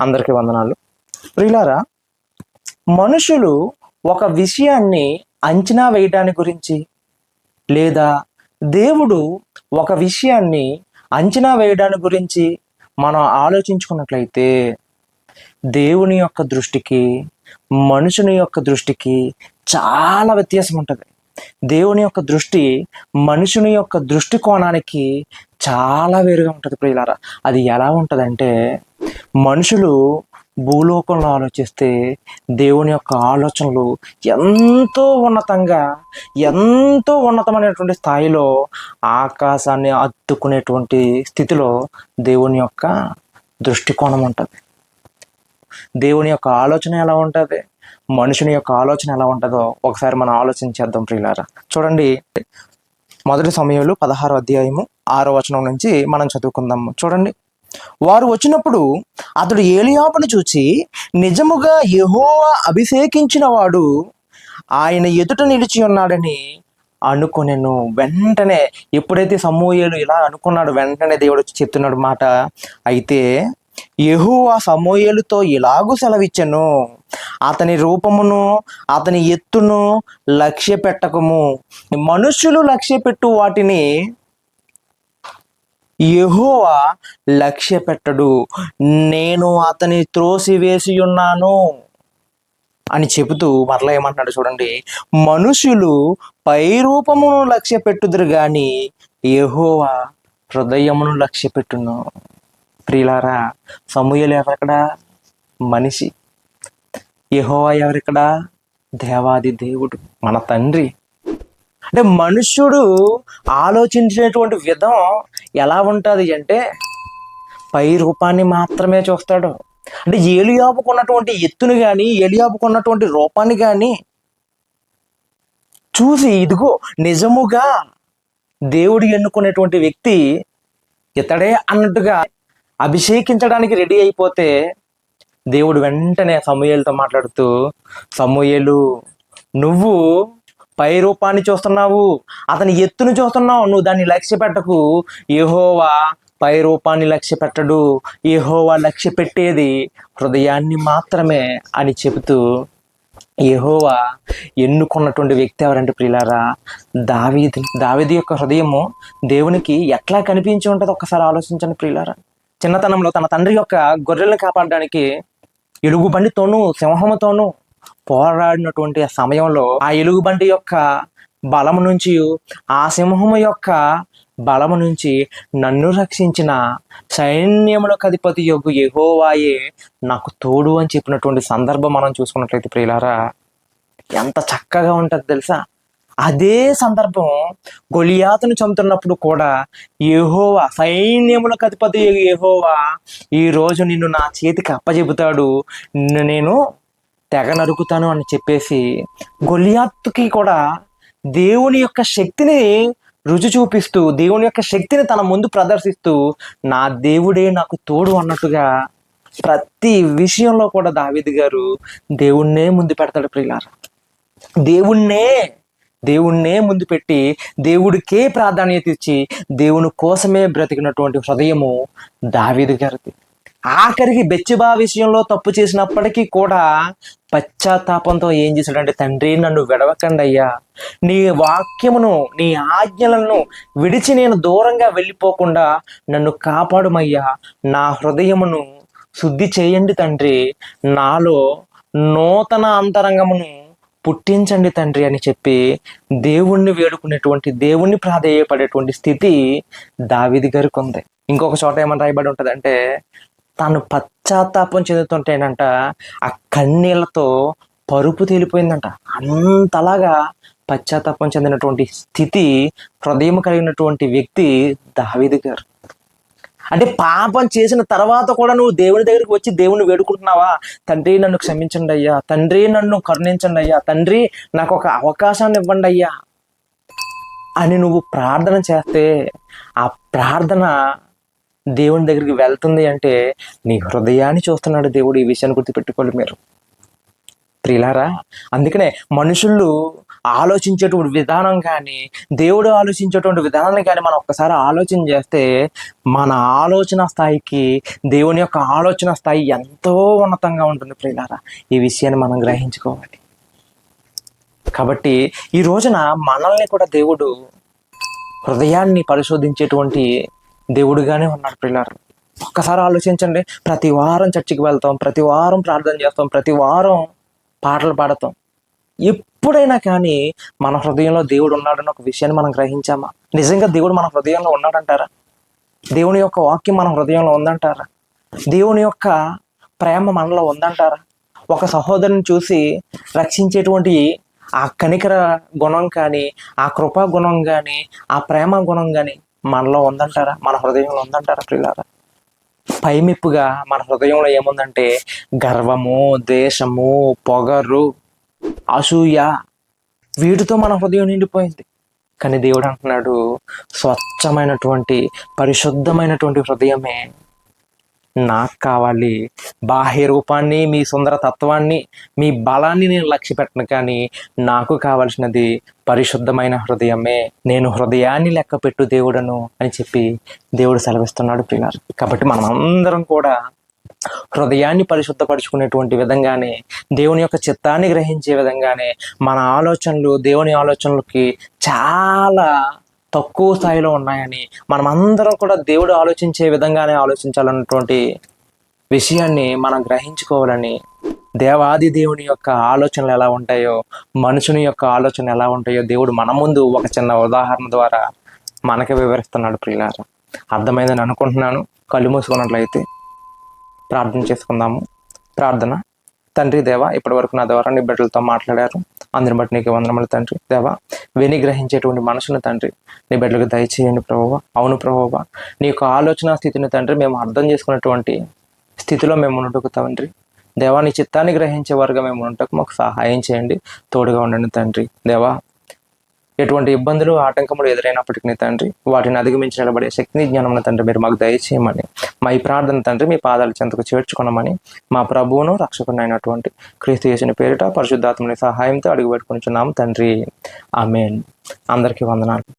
అందరికీ వందనాలు. ప్రియులారా మనుషులు ఒక విషయాన్ని అంచనా వేయడాని గురించి? లేదా దేవుడు ఒక విషయాన్ని అంచనా వేయడాని గురించి మనం ఆలోచించుకున్నట్లయితే దేవుని యొక్క దృష్టికి మనుషుని యొక్క దృష్టికి చాలా వ్యత్యాసం ఉంటుంది. దేవుని యొక్క దృష్టి మనుషుని యొక్క దృష్టికోణానికి చాలా వేరుగా ఉంటుంది ప్రియులారా. అది ఎలా ఉంటుందంటే మనుషులు భూలోకంలో ఆలోచిస్తే దేవుని యొక్క ఆలోచనలు ఎంతో ఉన్నతంగా ఎంతో ఉన్నతమైనటువంటి స్థాయిలో ఆకాశాన్ని అద్దుకునేటువంటి స్థితిలో దేవుని యొక్క దృష్టికోణం ఉంటుంది. దేవుని యొక్క ఆలోచన ఎలా ఉంటుంది? మనుషుని యొక్క ఆలోచన ఎలా ఉంటుందో ఒకసారి మనం ఆలోచించేద్దాం ప్రియులారా. చూడండి మొదటి సమయంలో పదహారు అధ్యాయము ఆరో వచనం నుంచి మనం చదువుకుందాము. చూడండి వారు వచ్చినప్పుడు అతడు ఏలియాపను చూచి నిజముగా యెహోవా అభిషేకించిన వాడు ఆయన ఎదుట నిలిచి ఉన్నాడని అనుకునేను. వెంటనే ఎప్పుడైతే సమూహలు ఇలా అనుకున్నాడు వెంటనే దేవుడు వచ్చి చెప్తున్నాడు మాట అయితే యెహోవా సమూయేలుతో ఇలాగూ సెలవిచ్చాను? అతని రూపమును అతని ఎత్తును లక్ష్య పెట్టకము మనుషులు లక్ష్య పెట్టు వాటిని యహోవా లక్ష్య పెట్టడు నేను అతని త్రోసివేసి ఉన్నాను అని చెబుతూ మరలా ఏమంటున్నాడు చూడండి. మనుషులు పై రూపమును లక్ష్య పెట్టుదురు గాని యహోవా హృదయమును లక్ష్య పెట్టును ప్రియులారా సమూహలు ఎవరిక్కడ మనిషి. యహోవా ఎవరిక్కడ దేవాది దేవుడు మన తండ్రి అంటే మనుష్యుడు ఆలోచించేటువంటి విధం ఎలా ఉంటుంది అంటే పై రూపాన్ని మాత్రమే చూస్తాడు. అంటే ఏలియాపుకున్నటువంటి ఎత్తును ఎత్తుని కానీ ఏలియాపుకున్నటువంటి రూపాన్ని కానీ చూసి ఇదిగో నిజముగా దేవుడు ఎన్నుకునేటువంటి వ్యక్తి ఇతడే అన్నట్టుగా అభిషేకించడానికి రెడీ అయిపోతే దేవుడు వెంటనే సమూయేలుతో మాట్లాడుతూ సమూయేలు నువ్వు పై రూపాన్ని చూస్తున్నావు అతని ఎత్తును చూస్తున్నావు నువ్వు దాన్ని లక్ష్య పెట్టకు. ఏహోవా పై రూపాన్ని లక్ష్య పెట్టడు. ఏహోవా లక్ష్య పెట్టేది హృదయాన్ని మాత్రమే అని చెబుతూ ఏహోవా ఎన్నుకున్నటువంటి వ్యక్తి ఎవరంటే ప్రియులారా దావీది. దావీది యొక్క హృదయము దేవునికి ఎట్లా కనిపించి ఉంటుంది ఒక్కసారి ఆలోచించండి ప్రియులారా. చిన్నతనంలో తన తండ్రి యొక్క గొర్రెలను కాపాడడానికి ఎలుగుబండితోనూ సింహముతోనూ పోరాడినటువంటి సమయంలో ఆ ఎలుగుబంటి యొక్క బలము నుంచి ఆ సింహము యొక్క బలము నుంచి నన్ను రక్షించిన సైన్యములకు అధిపతి యొక్క యెహోవాయే నాకు తోడు అని చెప్పినటువంటి సందర్భం మనం చూసుకున్నట్లయితే ప్రియులారా ఎంత చక్కగా ఉంటుంది తెలుసా? అదే సందర్భం గొలియాతును చంపుతున్నప్పుడు కూడా యెహోవా సైన్యములకు అధిపతి యెహోవా ఈ రోజు నిన్ను నా చేతికి అప్పచెబుతాడు నేను తెగ నరుకుతాను అని చెప్పేసి గొలియాత్తుకి కూడా దేవుని యొక్క శక్తిని రుచి చూపిస్తూ దేవుని యొక్క శక్తిని తన ముందు ప్రదర్శిస్తూ నా దేవుడే నాకు తోడు అన్నట్టుగా ప్రతి విషయంలో కూడా దావిది గారు దేవుణ్ణే ముందు పెడతాడు ప్రియులారా. దేవుణ్ణే దేవుణ్ణే ముందు పెట్టి దేవుడికే ప్రాధాన్యత ఇచ్చి దేవుని కోసమే బ్రతికినటువంటి హృదయము దావీదు గారిది. ఆఖరికి బెచ్చిబా విషయంలో తప్పు చేసినప్పటికీ కూడా పశ్చాత్తాపంతో ఏం చేశాడంటే తండ్రి నన్ను విడవకండి అయ్యా నీ వాక్యమును నీ ఆజ్ఞలను విడిచి నేను దూరంగా వెళ్ళిపోకుండా నన్ను కాపాడుమయ్యా. నా హృదయమును శుద్ధి చేయండి తండ్రి. నాలో నూతన అంతరంగమును పుట్టించండి తండ్రి అని చెప్పి దేవుణ్ణి వేడుకునేటువంటి దేవుణ్ణి ప్రాధేయపడేటువంటి స్థితి దావిది గారికి ఉంది. ఇంకొక చోట ఏమని రాయబడి ఉంటుందంటే తాను పశ్చాత్తాపం చెందుతుంటేనంట ఆ కన్నీళ్ళతో పరుపు తేలిపోయిందంట. అంతలాగా పశ్చాత్తాపం చెందినటువంటి స్థితి హృదయం కలిగినటువంటి వ్యక్తి దావిది గారు. అంటే పాపం చేసిన తర్వాత కూడా నువ్వు దేవుని దగ్గరికి వచ్చి దేవుని వేడుకుంటున్నావా? తండ్రి నన్ను క్షమించండి అయ్యా. తండ్రి నన్ను కరుణించండి అయ్యా. తండ్రి నాకు ఒక అవకాశాన్ని ఇవ్వండి అయ్యా. అని నువ్వు ప్రార్థన చేస్తే ఆ ప్రార్థన దేవుని దగ్గరికి వెళ్తుంది అంటే నీ హృదయాన్ని చూస్తున్నాడు దేవుడు ఈ విషయాన్ని గుర్తుపెట్టుకోవాలి మీరు. ప్రియులారా అందుకనే మనుషులు ఆలోచించేటువంటి విధానం కానీ దేవుడు ఆలోచించేటువంటి విధానాన్ని కానీ మనం ఒక్కసారి ఆలోచన చేస్తే మన ఆలోచన స్థాయికి దేవుని యొక్క ఆలోచన స్థాయి ఎంతో ఉన్నతంగా ఉంటుంది ప్రియులారా. ఈ విషయాన్ని మనం గ్రహించుకోవాలి. కాబట్టి ఈ రోజున మనల్ని కూడా దేవుడు హృదయాన్ని పరిశోధించేటువంటి దేవుడుగానే ఉన్నాడు పిల్లలు ఒక్కసారి ఆలోచించండి. ప్రతి వారం చర్చికి వెళ్తాం ప్రతి వారం ప్రార్థన చేస్తాం ప్రతి వారం పాటలు పాడతాం. ఎప్పుడైనా కానీ మన హృదయంలో దేవుడు ఉన్నాడని ఒక విషయాన్ని మనం గ్రహించామా? నిజంగా దేవుడు మన హృదయంలో ఉన్నాడంటారా? దేవుని యొక్క వాక్యం మన హృదయంలో ఉందంటారా? దేవుని యొక్క ప్రేమ మనలో ఉందంటారా? ఒక సహోదరుని చూసి రక్షించేటువంటి ఆ కనికర గుణం కానీ ఆ కృపా గుణం కానీ ఆ ప్రేమ గుణం కానీ మనలో ఉందంటారా? మన హృదయంలో ఉందంటారా ప్రియులారా? పైమెప్పుగా మన హృదయంలో ఏముందంటే గర్వము దేశము పొగరు అసూయ వీటితో మన హృదయం నిండిపోయింది. కానీ దేవుడు అంటున్నాడు స్వచ్ఛమైనటువంటి పరిశుద్ధమైనటువంటి హృదయమే నాకు కావాలి. బాహ్య రూపాన్ని మీ సుందర తత్వాన్ని మీ బలాన్ని నేను లక్ష్య పెట్టను కానీ నాకు కావలసినది పరిశుద్ధమైన హృదయమే. నేను హృదయాన్ని లెక్క పెట్టు దేవుడను అని చెప్పి దేవుడు సెలవిస్తున్నాడు పిల్లలు కాబట్టి మనం అందరం కూడా హృదయాన్ని పరిశుద్ధపరచుకునేటువంటి విధంగానే దేవుని యొక్క చిత్తాన్ని గ్రహించే విధంగానే మన ఆలోచనలు దేవుని ఆలోచనలకి చాలా తక్కువ స్థాయిలో ఉన్నాయని మనం కూడా దేవుడు ఆలోచించే విధంగానే ఆలోచించాలన్నటువంటి విషయాన్ని మనం గ్రహించుకోవాలని దేవాది దేవుని యొక్క ఆలోచనలు ఎలా ఉంటాయో మనుషుని యొక్క ఆలోచనలు ఎలా ఉంటాయో దేవుడు మన ముందు ఒక చిన్న ఉదాహరణ ద్వారా మనకి వివరిస్తున్నాడు ప్రియులారా. అర్థమైందని అనుకుంటున్నాను. కళ్ళు మూసుకున్నట్లయితే ప్రార్థన చేసుకుందాము. ప్రార్థన. తండ్రి దేవ ఇప్పటి వరకు నా ద్వారా నీ బిడ్డలతో మాట్లాడారు. అందరిని బట్టి నీకు వందనములు తండ్రి. దేవా విని గ్రహించేటువంటి మనసును తండ్రి నీ బిడ్డలకు దయచేయండి ప్రభువ. అవును ప్రభువ. నీ యొక్క ఆలోచన స్థితిని తండ్రి మేము అర్థం చేసుకున్నటువంటి స్థితిలో మేము ఉండటకు తండ్రి. దేవా నీ చిత్తాన్ని గ్రహించే వారుగా మేము ఉండటం మాకు సహాయం చేయండి. తోడుగా ఉండండి తండ్రి. దేవా ఎటువంటి ఇబ్బందులు ఆటంకములు ఎదురైనప్పటికీ తండ్రి వాటిని అధిగమించి నిలబడే శక్తిని జ్ఞానం తండ్రి మీరు మాకు దయచేయమని మా ఈ ప్రార్థన తండ్రి మీ పాదాల చెంతకు చేర్చుకున్నామని మా ప్రభువును రక్షకుని అయినటువంటి క్రీస్తు చేసిన పేరిట పరిశుద్ధాత్మని సహాయంతో అడుగు పెట్టుకుంటున్నాము తండ్రి. ఆమెన్. అందరికీ వందనాలు.